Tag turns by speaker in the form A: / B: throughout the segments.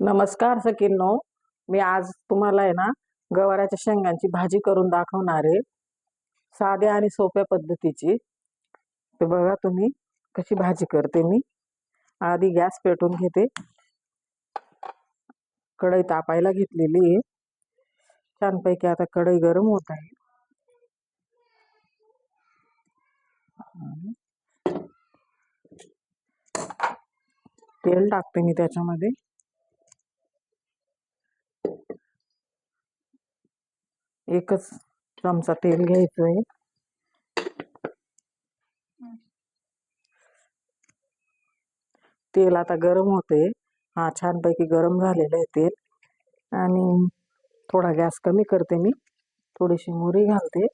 A: नमस्कार सकिनो मी आज तुम्हाला आहे ना गवाराच्या शेंगांची भाजी करून दाखवणार आहे. साध्या आणि सोप्या पद्धतीची. ते बघा तुम्ही कशी भाजी करते मी. आधी गॅस पेटून घेते. कढई तापायला घेतलेली आहे. छानपैकी आता कढई गरम होत आहे. तेल टाकते मी त्याच्यामध्ये. एकच चमचा तेल घ्यायचं आहे तेल आता गरम होते हा छानपैकी गरम झालेलं आहे तेल. आणि थोडा गॅस कमी करते मी. थोडीशी मोहरी घालते.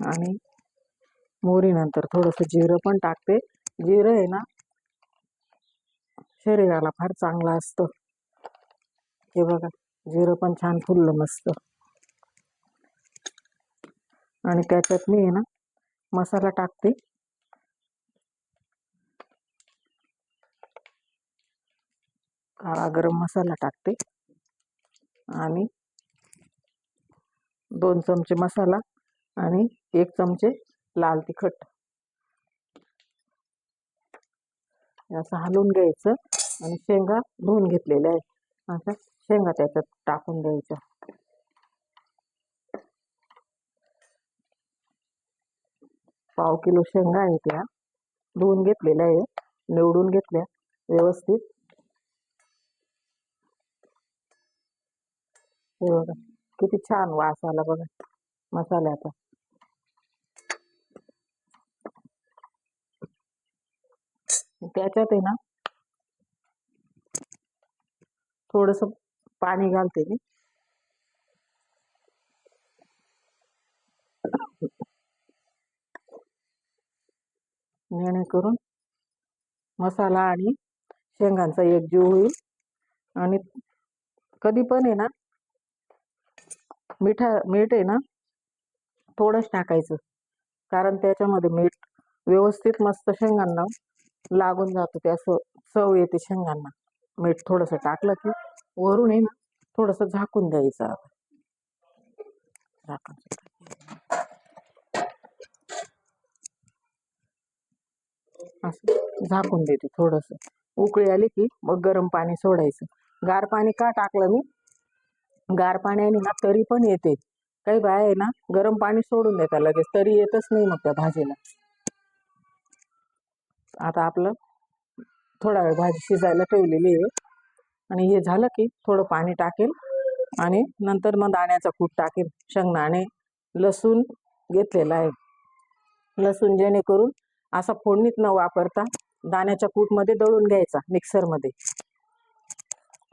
A: आणि मोहरीनंतर थोडंसं जिरं पण टाकते. जिरं आहे ना शरीराला फार चांगलं असतं. हे बघा. जिरं पण छान फुललं मस्त. आणि त्याच्यात मी आहे ना मसाला टाकते. काळा गरम मसाला टाकते. आणि दोन चमचे मसाला आणि एक चमचे लाल तिखट. असं हलवून घ्यायचं आणि शेंगा धुवून घेतलेल्या आहे आता शेंगा त्याच्यात टाकून द्यायच्या. पाव किलो शेंगा आहे त्या धुवून घेतलेल्या आहे निवडून घेतल्या. व्यवस्थित. हे बघा किती छान वास आला बघा मसाल्याचा त्याच्यात आहे ना थोडस पाणी घालते मी. जेणेकरून मसाला आणि शेंगांचा एक जीव होईल. आणि कधी पण आहे ना मिठा मीठ आहे ना थोडंच टाकायचं. कारण त्याच्यामध्ये मीठ व्यवस्थित मस्त शेंगांना लागून जातं. ते असं चव येते शेंगांना. मीठ थोडंसं टाकलं की वरून आहे ना थोडंसं झाकून द्यायचं झाकून असं झाकून देते थोडंसं. उकळी आली की मग गरम पाणी सोडायचं. गार पाणी का टाकलं मी? गार पाण्याने ना तरी पण येते. काही बाय आहे ना गरम पाणी सोडून देता लगेच. तरी येतच नाही मग त्या भाजीला. आता आपलं थोडा वेळ भाजी शिजायला ठेवलेली आहे. आणि हे झालं की थोडं पाणी टाकेल आणि नंतर मग दाण्याचा कूट टाकेल. शेंगदाणे लसूण घेतलेला आहे. लसूण जेणेकरून असा फोडणीत न वापरता दाण्याच्या कूटमध्ये दळून घ्यायचा मिक्सरमध्ये.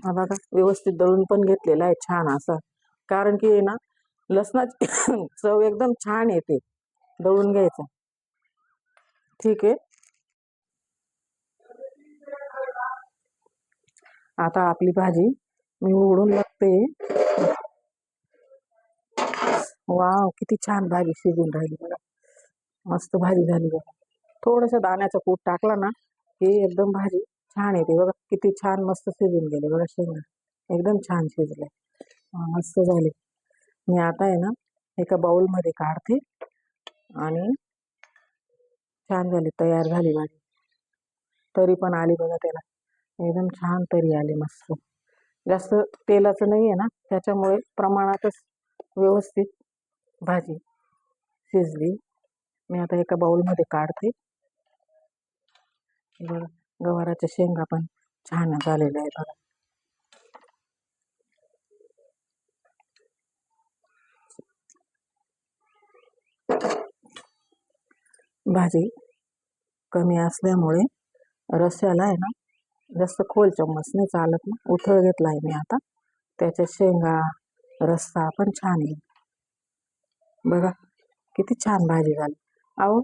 A: बघा व्यवस्थित दळून पण घेतलेला आहे छान असा. कारण की आहे ना लसणाची चव एकदम छान येते दळून घ्यायचं. ठीक आहे. आता आपली भाजी मी उघडून बघते. वाव किती छान भाजी शिजून राहिली बघा. मस्त भाजी झाली बघा. थोडस दाण्याचा कूट टाकला ना की एकदम भाजी छान येते बघा. किती छान मस्त शिजून गेले बघा शेंगा. एकदम छान शिजले मस्त झाले. मी आता आहे ना एका बाउलमध्ये काढते आणि छान झाली तयार झाली भाजी. तरी पण आली बघा त्याला. एकदम छान तरी आले मस्त. जास्त तेलाचं नाही आहे ना त्याच्यामुळे प्रमाणातच व्यवस्थित भाजी शिजली. मी आता एका बाउलमध्ये काढते. बरं गवाराच्या शेंगा पण छान झालेल्या आहेत बघा. भाजी कमी असल्यामुळे रस्याला आहे ना जास्त खोल चम्मच नाही चालत ना. उथळ घेतला आहे मी आता. त्याच्यात शेंगा रस्सा पण छान येईल बघा किती छान भाजी झाली. अहो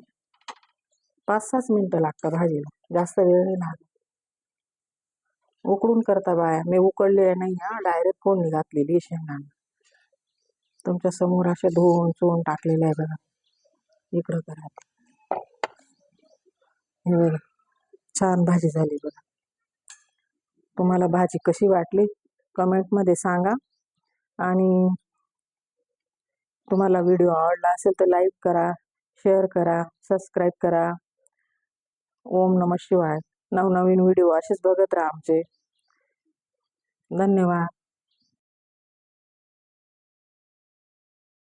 A: पाच सहाच मिनटं लागतं भाजीला. जास्त वेळ नाही लागत. उकडून करता बाया. मी उकडले नाही हा डायरेक्ट फोडणी घातलेली शेंगांना. तुमच्यासमोर असे धुवून चोळून टाकलेले आहे बघा. इकडं करा हे बघा छान भाजी झाली बघा. तुम्हाला भाजी कशी वाटली कमेंटमध्ये सांगा. आणि तुम्हाला व्हिडिओ आवडला असेल तर लाईक करा शेअर करा सबस्क्राईब करा. ओम नम शिवाय. नवनवीन व्हिडिओ असेच बघत राहा आमचे. धन्यवाद.